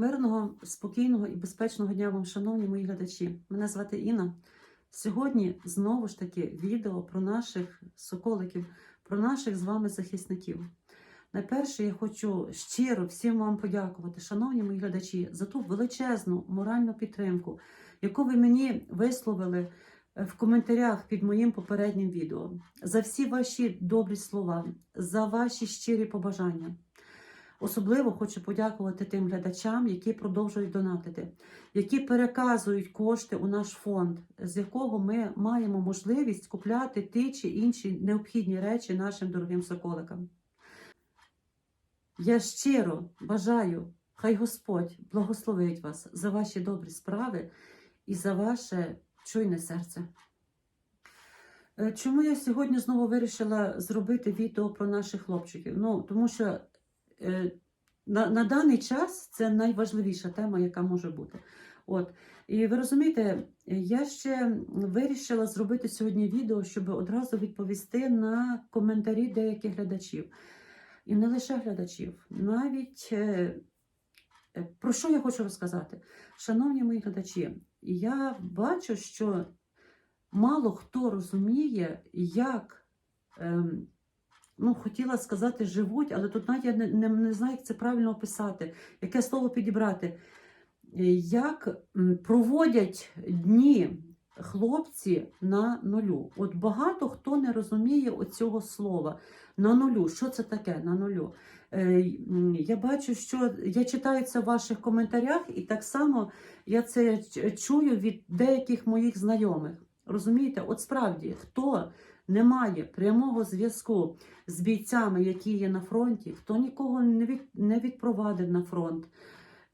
Мирного, спокійного і безпечного дня вам, шановні мої глядачі. Мене звати Інна. Сьогодні знову ж таки відео про наших соколиків, про наших з вами захисників. Найперше, я хочу щиро всім вам подякувати, шановні мої глядачі, за ту величезну моральну підтримку, яку ви мені висловили е, в коментарях під моїм попереднім відео, за всі ваші добрі слова, за ваші щирі побажання. Особливо хочу подякувати тим глядачам, які продовжують донатити, які переказують кошти у наш фонд, з якого ми маємо можливість купляти ті чи інші необхідні речі нашим дорогим соколикам. Я щиро бажаю, хай Господь благословить вас за ваші добрі справи і за ваше чуйне серце. Е, Чому я сьогодні знову вирішила зробити відео про наших хлопчиків? Ну, тому що на, на даний час це найважливіша тема, яка може бути. От. І ви розумієте, я ще вирішила зробити сьогодні відео, щоб одразу відповісти на коментарі деяких глядачів. І не лише глядачів, навіть е, е, про що я хочу розказати? Шановні мої глядачі, я бачу, що мало хто розуміє, як, ем, ну, хотіла сказати, живуть, але тут навіть я не, не, не знаю, як це правильно описати, яке слово підібрати. Е, Як проводять дні хлопці на нулю. От багато хто не розуміє оцього слова на нулю. Що це таке на нулю? Е, Я бачу, що я читаю це в ваших коментарях, і так само я це чую від деяких моїх знайомих. Розумієте, от справді, хто не має прямого зв'язку з бійцями, які є на фронті, хто нікого не, від, не відпровадив на фронт,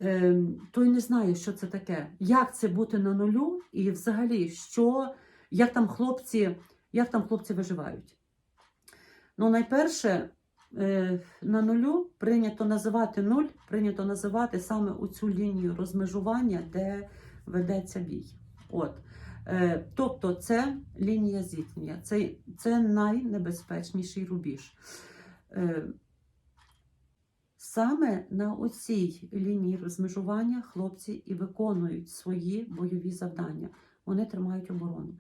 е, той не знає, що це таке. Як це бути на нулю, і взагалі, що, як там хлопці, як там хлопці виживають. Ну, найперше, е, на нулю прийнято називати нуль, прийнято називати саме у цю лінію розмежування, де ведеться бій. От. Е, Тобто це лінія зіткнення, це, це найнебезпечніший рубіж. Е, Саме на оцій лінії розмежування хлопці і виконують свої бойові завдання. Вони тримають оборону.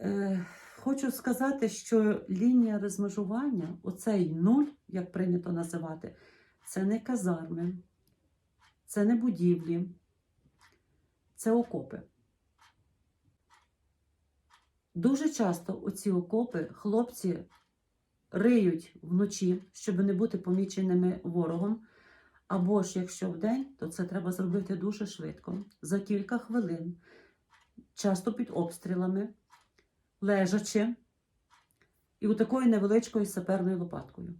Е, Хочу сказати, що лінія розмежування, оцей нуль, як прийнято називати, це не казарми, це не будівлі, це окопи. Дуже часто оці окопи хлопці риють вночі, щоб не бути поміченими ворогом. Або ж якщо вдень, то це треба зробити дуже швидко, за кілька хвилин, часто під обстрілами, лежачи і у такою невеличкою саперною лопаткою.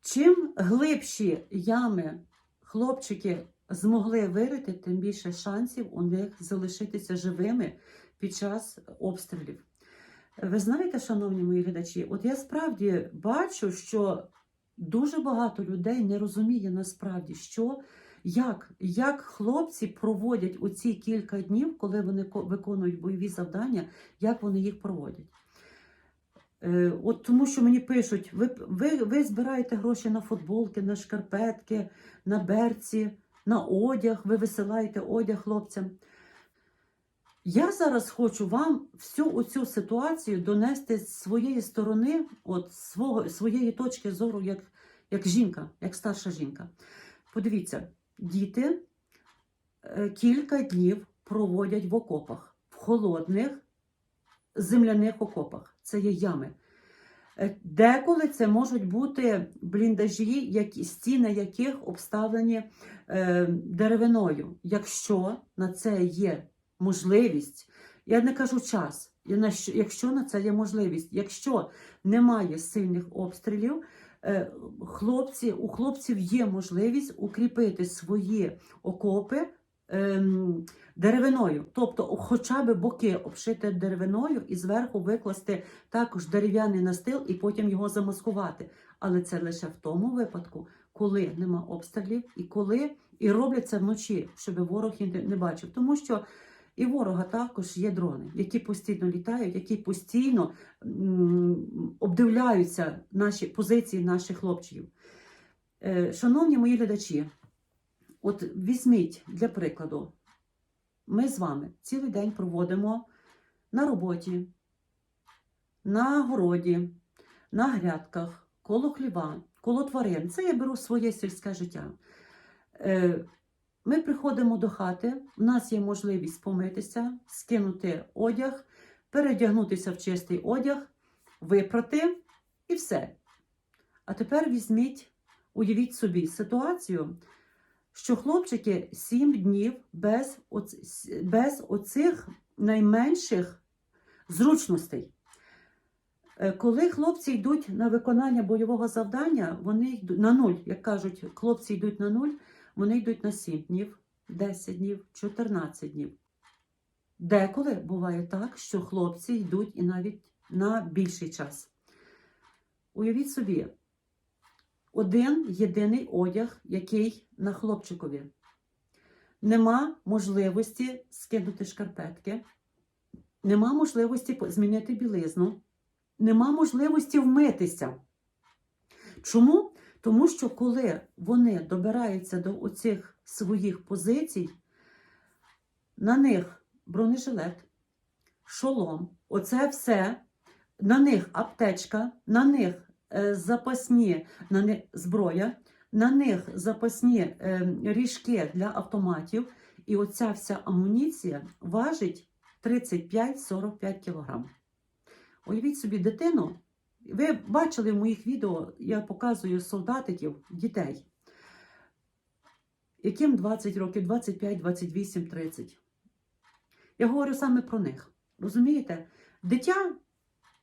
Чим глибші ями хлопчики змогли вирити, тим більше шансів у них залишитися живими під час обстрілів. Ви знаєте, шановні мої глядачі, от я справді бачу, що дуже багато людей не розуміє насправді, що як, як хлопці проводять оці кілька днів, коли вони ко- виконують бойові завдання, як вони їх проводять. Е, От тому, що мені пишуть, ви, ви, ви збираєте гроші на футболки, на шкарпетки, на берці, на одяг, ви висилаєте одяг хлопцям. Я зараз хочу вам всю оцю ситуацію донести з своєї сторони, от свого, своєї точки зору, як, як жінка, як старша жінка. Подивіться, діти е, кілька днів проводять в окопах, в холодних земляних окопах. Це є ями. Е, Деколи це можуть бути бліндажі, які, стіни яких обставлені е, деревиною. Якщо на це є можливість, я не кажу час, якщо на це є можливість, якщо немає сильних обстрілів, е, хлопці, у хлопців є можливість укріпити свої окопи ем, деревиною, тобто хоча б боки обшити деревиною і зверху викласти також дерев'яний настил і потім його замаскувати. Але це лише в тому випадку, коли нема обстрілів і коли і роблять це вночі, щоб ворог не бачив. Тому що і ворога також є дрони, які постійно літають, які постійно обдивляються наші позиції наших хлопців. Е, Шановні мої глядачі, от візьміть для прикладу, ми з вами цілий день проводимо на роботі, на городі, на грядках, коло хліва, коло тварин. Це я беру своє сільське життя. Е, Ми приходимо до хати, в нас є можливість помитися, скинути одяг, передягнутися в чистий одяг, випрати і все. А тепер візьміть, уявіть собі ситуацію, що хлопчики 7 днів без, оц- без оцих найменших зручностей. Е, Коли хлопці йдуть на виконання бойового завдання, вони йдуть на нуль, як кажуть, хлопці йдуть на нуль, вони йдуть на 7 днів, 10 днів, 14 днів. Деколи буває так, що хлопці йдуть і навіть на більший час. Уявіть собі, один єдиний одяг, який на хлопчикові. Нема можливості скинути шкарпетки, нема можливості змінити білизну, нема можливості вмитися. Чому? Тому що коли вони добираються до оцих своїх позицій, на них бронежилет, шолом, оце все, на них аптечка, на них запасні на них зброя, на них запасні е, ріжки для автоматів, і оця вся амуніція важить 35-45 кг. Уявіть собі дитину. Ви бачили в моїх відео, я показую солдатиків, дітей, яким 20 років, 25, 28, 30. Я говорю саме про них. Розумієте? Дитя,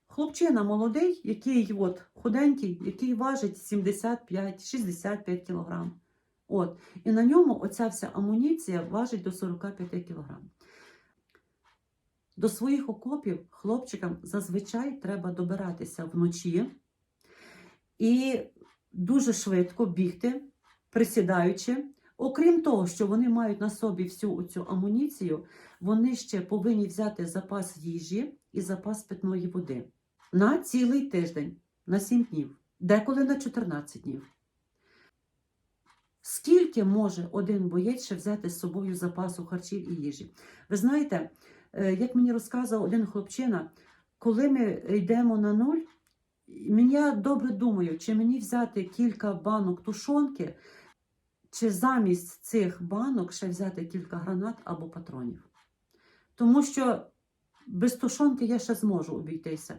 хлопчина молодий, який от, худенький, який важить 75-65 кг. От. І на ньому оця вся амуніція важить до 45 кг. До своїх окопів хлопчикам зазвичай треба добиратися вночі і дуже швидко бігти, присідаючи. Окрім того, що вони мають на собі всю цю амуніцію, вони ще повинні взяти запас їжі і запас питної води на цілий тиждень, на 7 днів, деколи на 14 днів. Скільки може один боєць ще взяти з собою запасу харчів і їжі? Ви знаєте, е, як мені розказував один хлопчина, коли ми йдемо на нуль, я добре думаю, чи мені взяти кілька банок тушонки, чи замість цих банок ще взяти кілька гранат або патронів. Тому що без тушонки я ще зможу обійтися,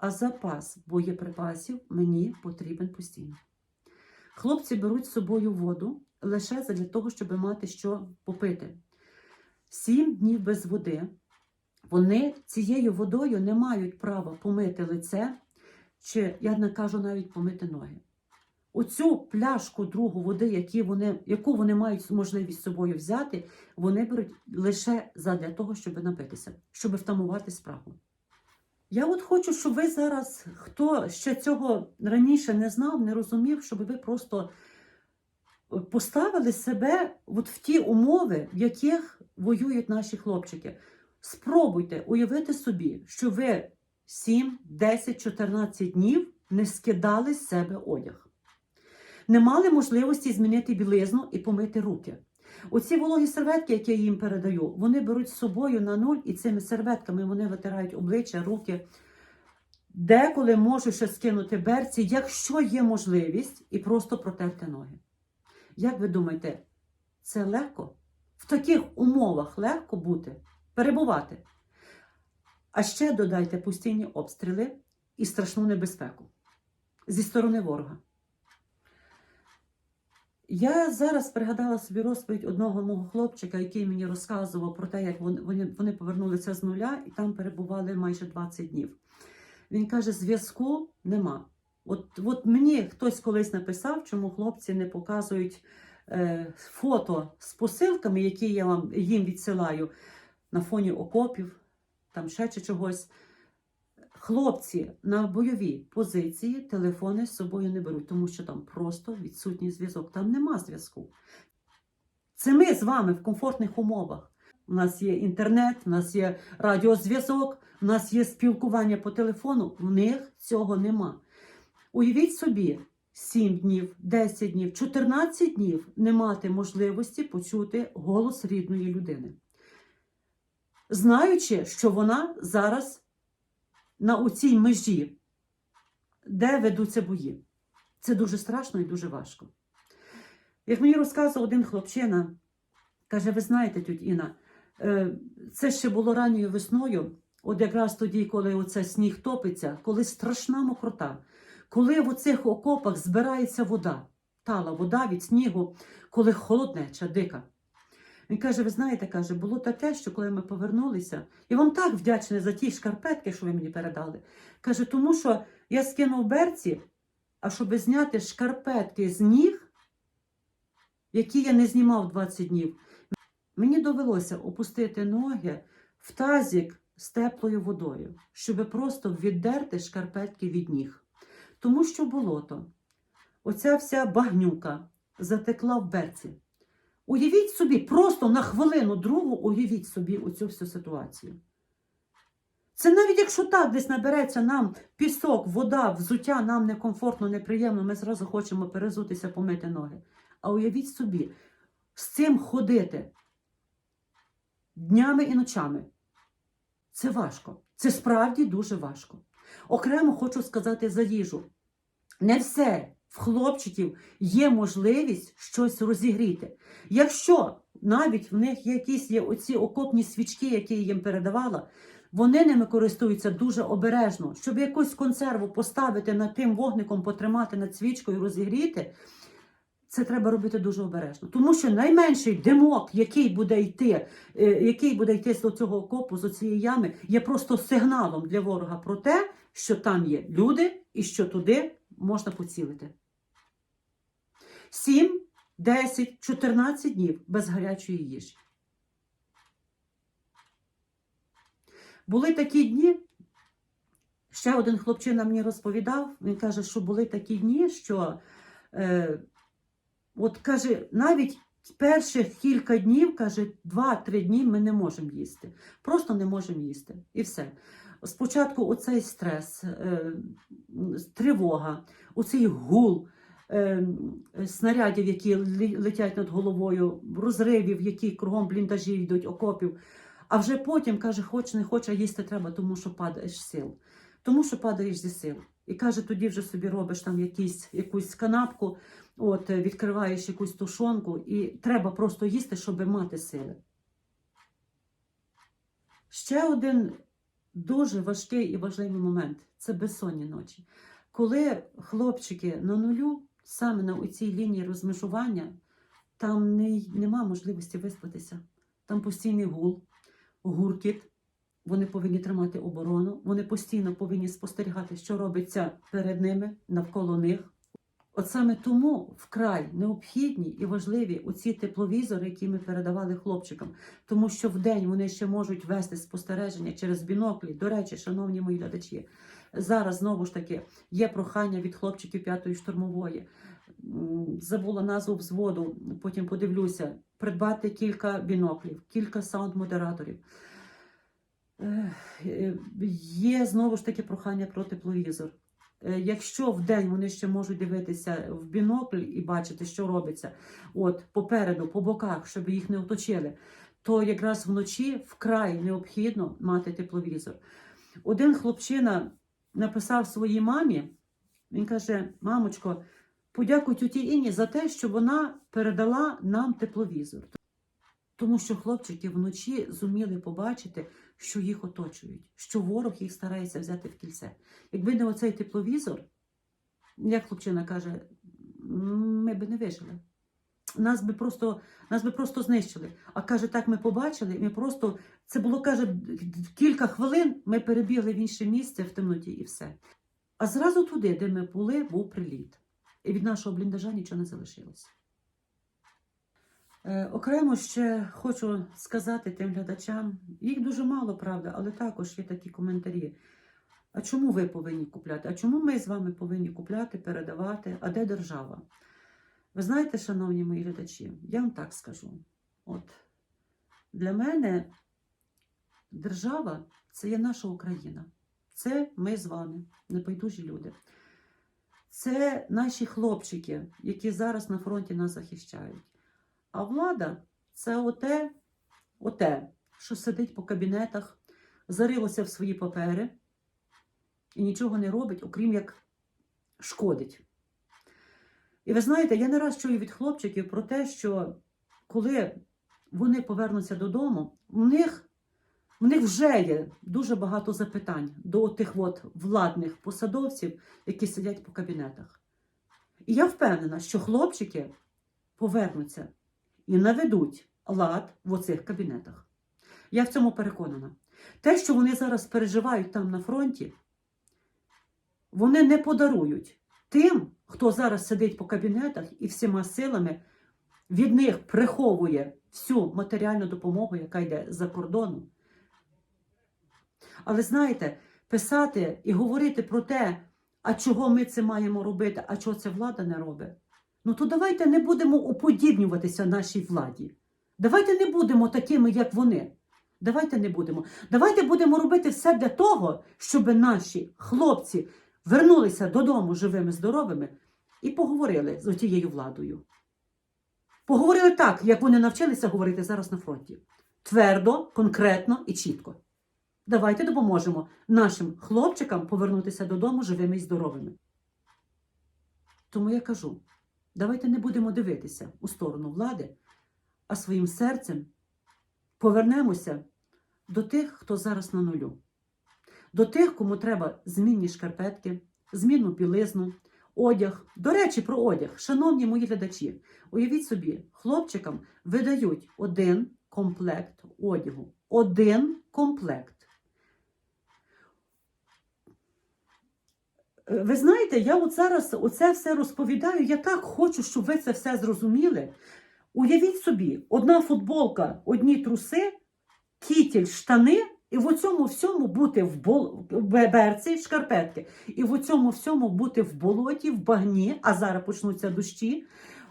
а запас боєприпасів мені потрібен постійно. Хлопці беруть з собою воду лише для того, щоб мати що попити. Сім днів без води. Вони цією водою не мають права помити лице, чи, я не кажу, навіть помити ноги. Оцю пляшку другу води, які вони, яку вони мають можливість з собою взяти, вони беруть лише для того, щоб напитися, щоб втамувати спрагу. Я от хочу, щоб ви зараз, хто ще цього раніше не знав, не розумів, щоб ви просто е, поставили себе от в ті умови, в яких воюють наші хлопчики. Спробуйте уявити собі, що ви 7, 10, 14 днів не скидали з себе одяг. Не мали можливості змінити білизну і помити руки. Оці вологі серветки, які я їм передаю, вони беруть з собою на нуль і цими серветками вони витирають обличчя, руки. Деколи можу ще скинути берці, якщо є можливість, і просто протерти ноги. Як ви думаєте, це легко? В таких умовах легко бути, перебувати. А ще додайте постійні обстріли і страшну небезпеку зі сторони ворога. Я зараз пригадала собі розповідь одного мого хлопчика, який мені розказував про те, як вони, вони, повернулися з нуля і там перебували майже 20 днів. Він каже: зв'язку нема. От, от мені хтось колись написав, чому хлопці не показують е, фото з посилками, які я вам їм відсилаю на фоні окопів, там ще чи чогось. Хлопці на бойовій позиції телефони з собою не беруть, тому що там просто відсутній зв'язок. Там нема зв'язку. Це ми з вами в комфортних умовах. У нас є інтернет, у нас є радіозв'язок, у нас є спілкування по телефону. В них цього нема. Уявіть собі, 7 днів, 10 днів, 14 днів не мати можливості почути голос рідної людини, знаючи, що вона зараз на оцій межі, де ведуться бої. Це дуже страшно і дуже важко. Як мені розказував один хлопчина, каже: ви знаєте, тють Інна, е, це ще було ранньою весною, от якраз тоді, коли оце сніг топиться, коли страшна мокрота, коли в оцих окопах збирається вода, тала вода від снігу, коли холоднеча, дика. Він каже: ви знаєте, каже, було таке, що коли ми повернулися, і вам так вдячний за ті шкарпетки, що ви мені передали. Каже, тому що я скинув берці, а щоб зняти шкарпетки з ніг, які я не знімав 20 днів, мені довелося опустити ноги в тазик з теплою водою, щоб просто віддерти шкарпетки від ніг. Тому що болото, оця вся багнюка затекла в берці. Уявіть собі, просто на хвилину другу уявіть собі оцю всю ситуацію. Це навіть якщо так десь набереться нам пісок, вода, взуття, нам некомфортно, неприємно, ми зразу хочемо перезутися, помити ноги. А уявіть собі, з цим ходити днями і ночами. Це важко. Це справді дуже важко. Окремо хочу сказати за їжу. Не все в хлопчиків є можливість щось розігріти. Якщо навіть в них якісь є оці окопні свічки, які я їм передавала, вони ними користуються дуже обережно, щоб якусь консерву поставити над тим вогником, потримати над свічкою, розігріти. Це треба робити дуже обережно, тому що найменший димок, який буде йти, е, який буде йти з цього окопу, з цієї ями, є просто сигналом для ворога про те, що там є люди і що туди можна поцілити. 7, 10, 14 днів без гарячої їжі. Були такі дні, ще один хлопчина мені розповідав, він каже, що були такі дні, що е, от каже, навіть перших кілька днів, каже, 2-3 дні ми не можемо їсти. Просто не можемо їсти. І все. Спочатку оцей стрес, е, тривога, оцей гул снарядів, які летять над головою, розривів, які кругом бліндажі йдуть, окопів. А вже потім каже, хоч не хоч, а їсти треба, тому що падаєш сил. Тому що падаєш зі сил. І каже, тоді вже собі робиш там якісь, якусь канапку, от, е, відкриваєш якусь тушонку, і треба просто їсти, щоб мати сили. Ще один дуже важкий і важливий момент це безсонні ночі. Коли хлопчики на нулю, саме на цій лінії розмежування, там не, нема можливості виспатися. Там постійний гул, гуркіт. Вони повинні тримати оборону, вони постійно повинні спостерігати, що робиться перед ними, навколо них. От саме тому вкрай необхідні і важливі оці тепловізори, які ми передавали хлопчикам, тому що вдень вони ще можуть вести спостереження через біноклі. До речі, шановні мої глядачі, зараз знову ж таки є прохання від хлопчиків п'ятої штурмової. Забула назву взводу, потім подивлюся. Придбати кілька біноклів, кілька саунд-модераторів. Є знову ж таки прохання про тепловізор. Е, Якщо в день вони ще можуть дивитися в бінокль і бачити, що робиться, от попереду, по боках, щоб їх не оточили, то якраз вночі вкрай необхідно мати тепловізор. Один хлопчина написав своїй мамі, він каже: Мамочко, подякуй тіті Інні за те, що вона передала нам тепловізор. Тому що хлопчики вночі зуміли побачити, що їх оточують, що ворог їх старається взяти в кільце. Якби не оцей тепловізор, як хлопчина каже, ми би не вижили. Нас би просто, нас би просто знищили. А каже, так ми побачили, ми просто це було каже кілька хвилин. Ми перебігли в інше місце в темноті і все. А зразу туди, де ми були, був приліт. І від нашого бліндажа нічого не залишилося. Е, Окремо ще хочу сказати тим глядачам, їх дуже мало, правда, але також є такі коментарі. А чому ви повинні купляти? А чому ми з вами повинні купляти, передавати? А де держава? Ви знаєте, шановні мої глядачі, я вам так скажу. От для мене держава це є наша Україна. Це ми з вами, небайдужі люди. Це наші хлопчики, які зараз на фронті нас захищають. А влада це оте, оте, що сидить по кабінетах, зарилося в свої папери і нічого не робить, окрім як шкодить. І ви знаєте, я не раз чую від хлопчиків про те, що коли вони повернуться додому, в них, в них вже є дуже багато запитань до тих от владних посадовців, які сидять по кабінетах. І я впевнена, що хлопчики повернуться і наведуть лад в оцих кабінетах. Я в цьому переконана. Те, що вони зараз переживають там на фронті, вони не подарують тим, хто зараз сидить по кабінетах і всіма силами від них приховує всю матеріальну допомогу, яка йде за кордону. Але знаєте, писати і говорити про те, а чого ми це маємо робити, а чого це влада не робить. Ну то давайте не будемо уподібнюватися нашій владі. Давайте не будемо такими, як вони. Давайте не будемо. Давайте будемо робити все для того, щоб наші хлопці вернулися додому живими, здоровими і поговорили з тією владою. Поговорили так, як вони навчилися говорити зараз на фронті. Твердо, конкретно і чітко. Давайте допоможемо нашим хлопчикам повернутися додому живими і здоровими. Тому я кажу: давайте не будемо дивитися у сторону влади, а своїм серцем повернемося до тих, хто зараз на нулю, до тих, кому треба змінні шкарпетки, змінну білизну, одяг. До речі, про одяг. Шановні мої глядачі, уявіть собі, хлопчикам видають один комплект одягу. Один комплект. Е, Ви знаєте, я от зараз оце все розповідаю. Я так хочу, щоб ви це все зрозуміли. Уявіть собі, одна футболка, одні труси, кітель, штани, і в цьому всьому бути в бол... берці, шкарпетки, і в цьому всьому бути в болоті, в багні, а зараз почнуться дощі.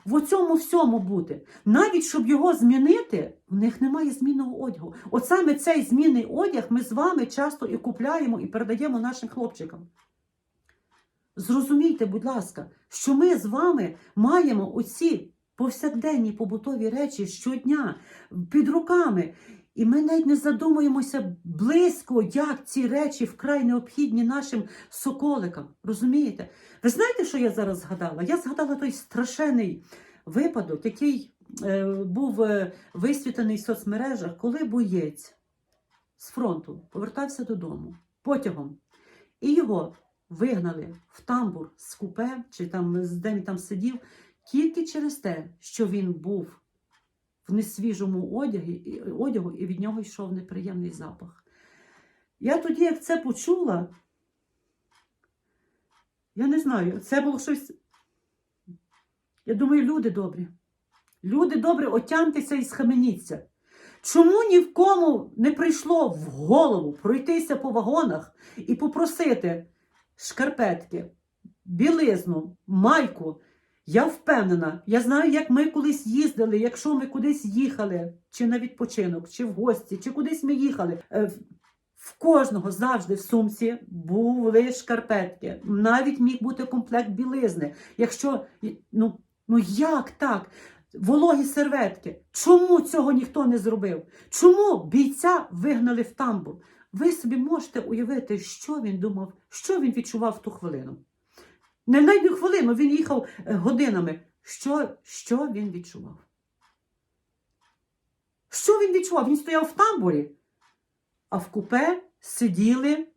В цьому всьому бути. Навіть щоб його змінити, в них немає змінного одягу. От саме цей змінний одяг ми з вами часто і купляємо, і передаємо нашим хлопчикам. Зрозумійте, будь ласка, що ми з вами маємо оці повсякденні побутові речі щодня під руками. І ми навіть не задумуємося близько, як ці речі вкрай необхідні нашим соколикам. Розумієте? Ви знаєте, що я зараз згадала? Я згадала той страшенний випадок, який е, був е, висвітлений в соцмережах, коли боєць з фронту повертався додому потягом, і його вигнали в тамбур з купе, чи там де він там сидів, тільки через те, що він був в несвіжому одягі, одягу, і від нього йшов неприємний запах. Я тоді, як це почула, я не знаю, це було щось. Я думаю, люди добрі. Люди добрі, отямтеся і схаменіться. Чому ні в кому не прийшло в голову пройтися по вагонах і попросити шкарпетки, білизну, майку? Я впевнена, я знаю, як ми колись їздили, якщо ми кудись їхали, чи на відпочинок, чи в гості, чи кудись ми їхали. е, в- кожного завжди в сумці були шкарпетки. Навіть міг бути комплект білизни. Якщо ну, ну як так? Вологі серветки. Чому цього ніхто не зробив? Чому бійця вигнали в тамбур? Ви собі можете уявити, що він думав, що він відчував в ту хвилину. Не навіть хвилину, він їхав е, годинами. Що, що він відчував? Що він відчував? Він стояв в тамбурі, а в купе сиділи,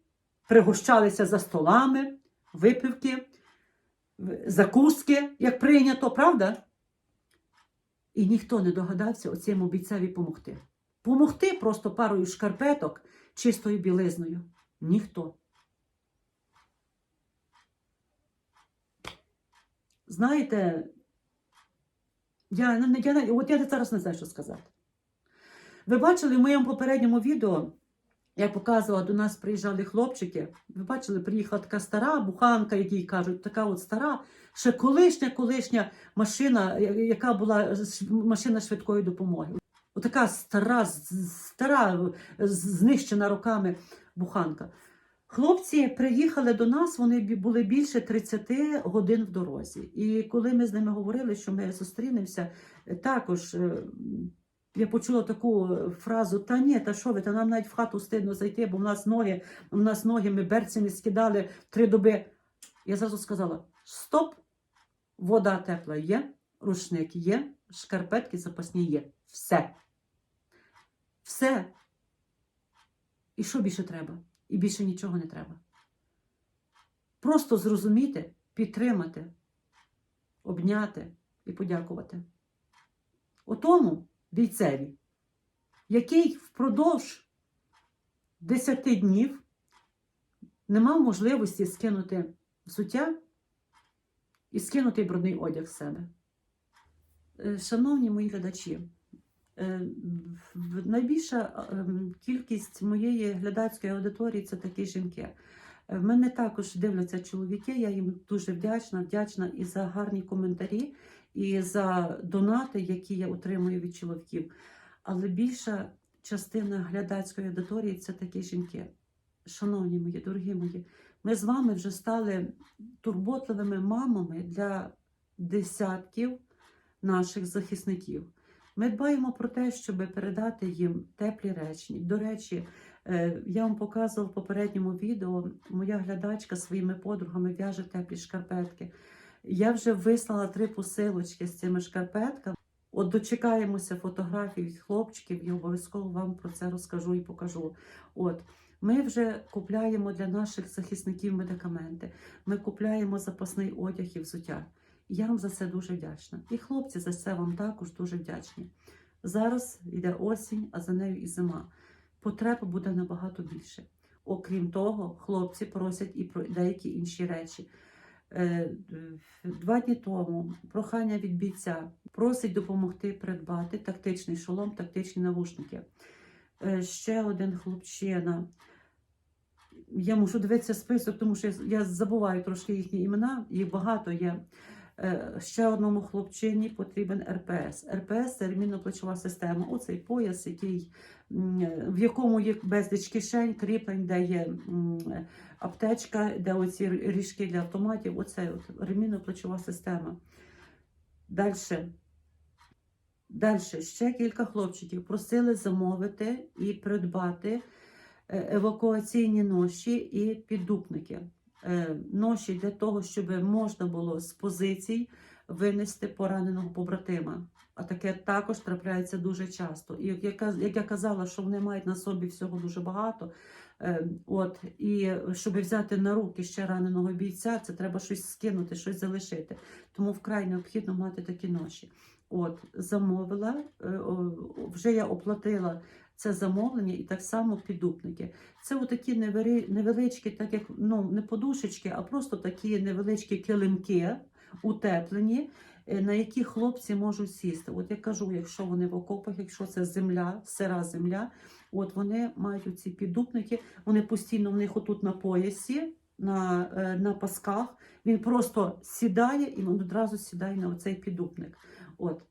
пригощалися за столами, випивки, закуски, як прийнято, правда? І ніхто не догадався оцьому бійцеві помогти. Помогти просто парою шкарпеток, чистою білизною. Ніхто. Знаєте, я, не- я, от я зараз не знаю, що сказати. Ви бачили в моєму попередньому відео, я показувала, до нас приїжджали хлопчики. Ви бачили, приїхала така стара буханка, якій кажуть, така от стара, ще колишня, колишня машина, яка була машина швидкої допомоги. Отака стара, стара, знищена роками буханка. Хлопці приїхали до нас, вони були більше 30 годин в дорозі. І коли ми з ними говорили, що ми зустрінемося, е, також е, я почула таку е, фразу: та ні, та що ви, та нам навіть в хату стидно зайти, бо в нас ноги, у нас ноги, ми берцями скидали три доби. Я зразу сказала: стоп, вода тепла є, рушник є, шкарпетки запасні є. Все. Все. І що більше треба? І більше нічого не треба. Просто зрозуміти, підтримати, обняти і подякувати. Отому бійцеві, який впродовж 10 днів не мав можливості скинути взуття і скинути брудний одяг з себе. Е, Шановні мої глядачі, найбільша ем, кількість моєї глядацької аудиторії це такі жінки. Е, В мене також дивляться чоловіки, я їм дуже вдячна, вдячна і за гарні коментарі, і за донати, які я отримую від чоловіків. Але більша частина глядацької аудиторії це такі жінки. Шановні мої, дорогі мої, ми з вами вже стали турботливими мамами для десятків наших захисників. Ми дбаємо про те, щоб передати їм теплі речі. До речі, е, я вам показувала в попередньому відео, моя глядачка своїми подругами в'яже теплі шкарпетки. Я вже вислала три посилочки з цими шкарпетками. От дочекаємося фотографій від хлопчиків і обов'язково вам про це розкажу і покажу. От ми вже купляємо для наших захисників медикаменти. Ми купляємо запасний одяг і взуття. Я вам за це дуже вдячна. І хлопці за це вам також дуже вдячні. Зараз йде осінь, а за нею і зима. Потреб буде набагато більше. Окрім того, хлопці просять і про деякі інші речі. Е, Два дні тому прохання від бійця просить допомогти придбати тактичний шолом, тактичні навушники. Е, Ще один хлопчина. Я мушу дивитися список, тому що я забуваю трошки їхні імена, їх багато є. Е, Ще одному хлопчині потрібен РПС. РПС це ремінно-плечова система. Оцей пояс, який, в якому є безліч кишень, кріплень, де є аптечка, де оці ріжки для автоматів. Оце от ремінно-плечова система. Далі. Далі ще кілька хлопчиків просили замовити і придбати е, евакуаційні ноші і піддупники. Е, Ноші для того, щоб можна було з позицій винести пораненого побратима. А таке також трапляється дуже часто. І як я, казала, що вони мають на собі всього дуже багато. е, От, і щоб взяти на руки ще раненого бійця, це треба щось скинути, щось залишити. Тому вкрай необхідно мати такі ноші. От, замовила, е, вже я оплатила це замовлення і так само піддупники. Це отакі невеличкі, так як ну не подушечки, а просто такі невеличкі килимки, утеплені, е, на які хлопці можуть сісти. От я кажу, якщо вони в окопах, якщо це земля, сира земля, от вони мають оці піддупники, вони постійно в них отут на поясі. На, е, на пасках він просто сідає і він одразу сідає на оцей піддупник. От.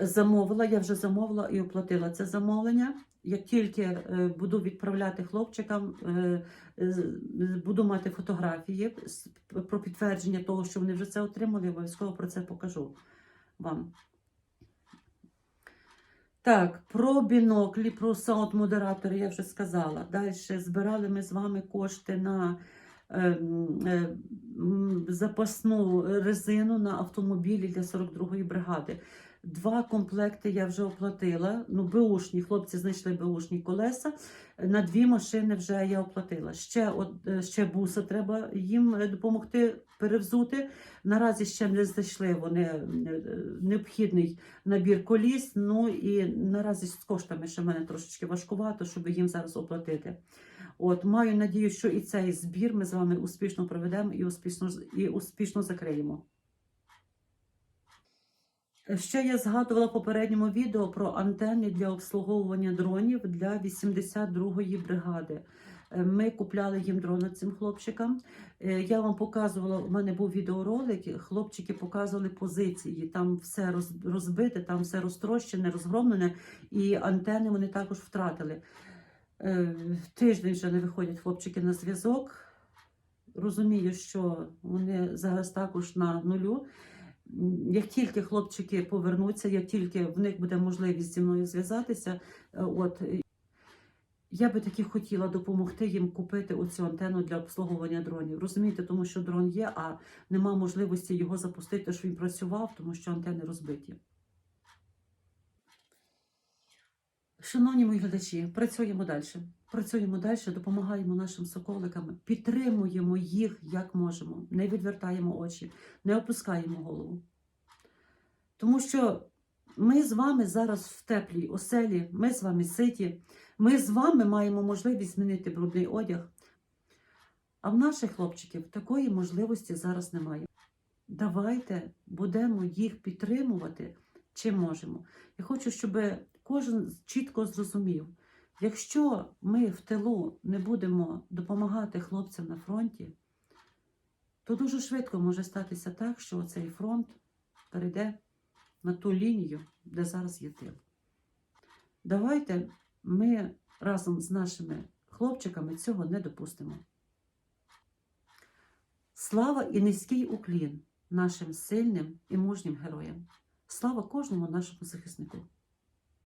Замовила, я вже замовила і оплатила це замовлення. Як тільки е, буду відправляти хлопчикам, е, буду мати фотографії про підтвердження того, що вони вже це отримали, обов'язково про це покажу вам. Так, про біноклі, про саунд-модератори я вже сказала. Далі збирали ми з вами кошти на ем, е, запасну резину на автомобілі для 42-ї бригади. Два комплекти я вже оплатила. Ну, беушні, хлопці знайшли беушні колеса. На дві машини вже я оплатила. Ще, от, е, ще буса треба їм е, допомогти перевзути. Наразі ще не знайшли вони е, необхідний набір коліс. Ну і наразі з коштами ще в мене трошечки важкувато, щоб їм зараз оплатити. От маю надію, що і цей збір ми з вами успішно проведемо і успішно і успішно закриємо. Ще я згадувала в попередньому відео про антени для обслуговування дронів для 82-ї бригади. Е, Ми купляли їм дрони цим хлопчикам. Е, Я вам показувала, у мене був відеоролик, хлопчики показували позиції. Там все розбите, там все розтрощене, розгромлене, і антени вони також втратили. Е, Тиждень вже не виходять хлопчики на зв'язок. Розумію, що вони зараз також на нулю. Як тільки хлопчики повернуться, як тільки в них буде можливість зі мною зв'язатися, е, от е, я би таки хотіла допомогти їм купити оцю антенну для обслуговування дронів. Розумієте, тому що дрон є, а нема можливості його запустити, щоб він працював, тому що антени розбиті. Шановні мої глядачі, працюємо далі. Працюємо далі, допомагаємо нашим соколикам, підтримуємо їх як можемо, не відвертаємо очі, не опускаємо голову. Тому що ми з вами зараз в теплій оселі, ми з вами ситі, ми з вами маємо можливість змінити брудний одяг. А в наших хлопчиків такої можливості зараз немає. Давайте будемо їх підтримувати чим можемо. Я хочу, щоб кожен чітко зрозумів, якщо ми в тилу не будемо допомагати хлопцям на фронті, то дуже швидко може статися так, що цей фронт перейде на ту лінію, де зараз є тил. Давайте ми разом з нашими хлопчиками цього не допустимо. Слава і низький уклін нашим сильним і мужнім героям. Слава кожному нашому захиснику.